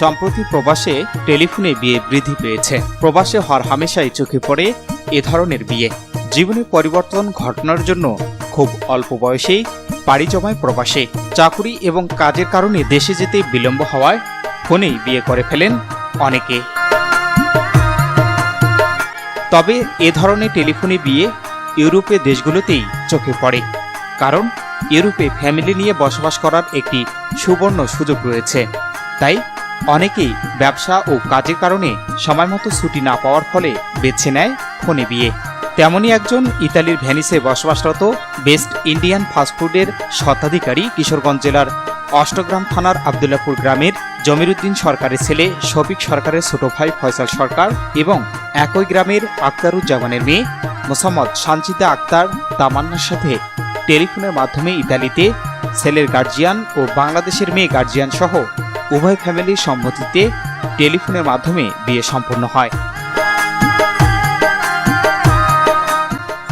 সম্প্রতি প্রবাসে টেলিফোনে বিয়ে বৃদ্ধি পেয়েছে। প্রবাসে হর হামেশাই চোখে পড়ে এ ধরনের বিয়ে। জীবনে পরিবর্তন ঘটনার জন্য খুব অল্প বয়সেই পাড়ি জমায় প্রবাসে। চাকুরি এবং কাজের কারণে দেশে যেতে বিলম্ব হওয়ায় ফোনেই বিয়ে করে ফেলেন অনেকে। তবে এ ধরনের টেলিফোনে বিয়ে ইউরোপে দেশগুলোতেই চোখে পড়ে। কারণ ইউরোপে ফ্যামিলি নিয়ে বসবাস করার একটি সুবর্ণ সুযোগ রয়েছে। তাই অনেকেই ব্যবসা ও কাজের কারণে সময়মতো ছুটি না পাওয়ার ফলে বেছে নেয় ফোনে বিয়ে। তেমনই একজন ইতালির ভ্যানিসে বসবাসরত বেস্ট ইন্ডিয়ান ফাস্টফুডের স্বত্বাধিকারী কিশোরগঞ্জ জেলার অষ্টগ্রাম থানার আবদুল্লাপুর গ্রামের জমিরুদ্দিন সরকারের ছেলে শফিক সরকারের ছোট ভাই ফয়সাল সরকার এবং একই গ্রামের আক্তারুজ্জামানের মেয়ে মোসাম্মদ সানজিদা আক্তার তামান্নার সাথে টেলিফোনের মাধ্যমে ইতালিতে ছেলের গার্জিয়ান ও বাংলাদেশের মেয়ে গার্জিয়ান সহ উভয় ফ্যামিলির সম্মতিতে টেলিফোনের মাধ্যমে বিয়ে সম্পন্ন হয়।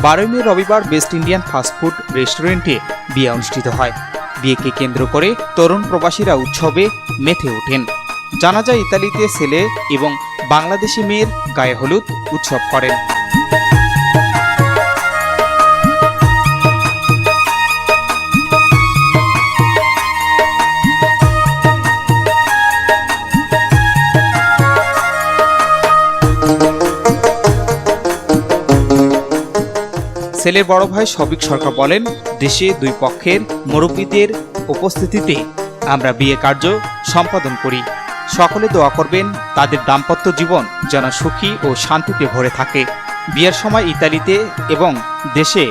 বারোই মে রবিবার বেস্ট ইন্ডিয়ান ফাস্টফুড রেস্টুরেন্টে বিয়ে অনুষ্ঠিত হয়। বিয়েকে কেন্দ্র করে তরুণ প্রবাসীরা উৎসবে মেতে ওঠেন। জানা যায়, ইতালিতে ছেলে এবং বাংলাদেশি মেয়ের গায়ে হলুদ উৎসব করেন। ছেলের বড় ভাই সবিক সরকার বলেন, দেশে দুই পক্ষের মুরব্বীদের উপস্থিতিতে আমরা বিয়ে কার্য সম্পাদন করি। সকলে দোয়া করবেন, তাদের দাম্পত্য জীবন যেন সুখী ও শান্তিতে ভরে থাকে। বিয়ের সময় ইতালিতে এবং দেশে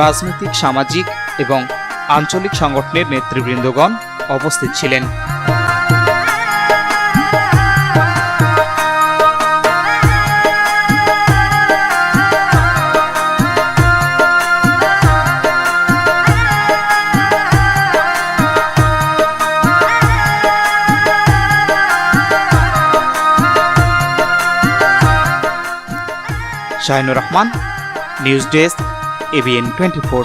রাজনৈতিক, সামাজিক এবং আঞ্চলিক সংগঠনের নেতৃবৃন্দগণ উপস্থিত ছিলেন। Shahinur Rahman news desk ABN twenty four.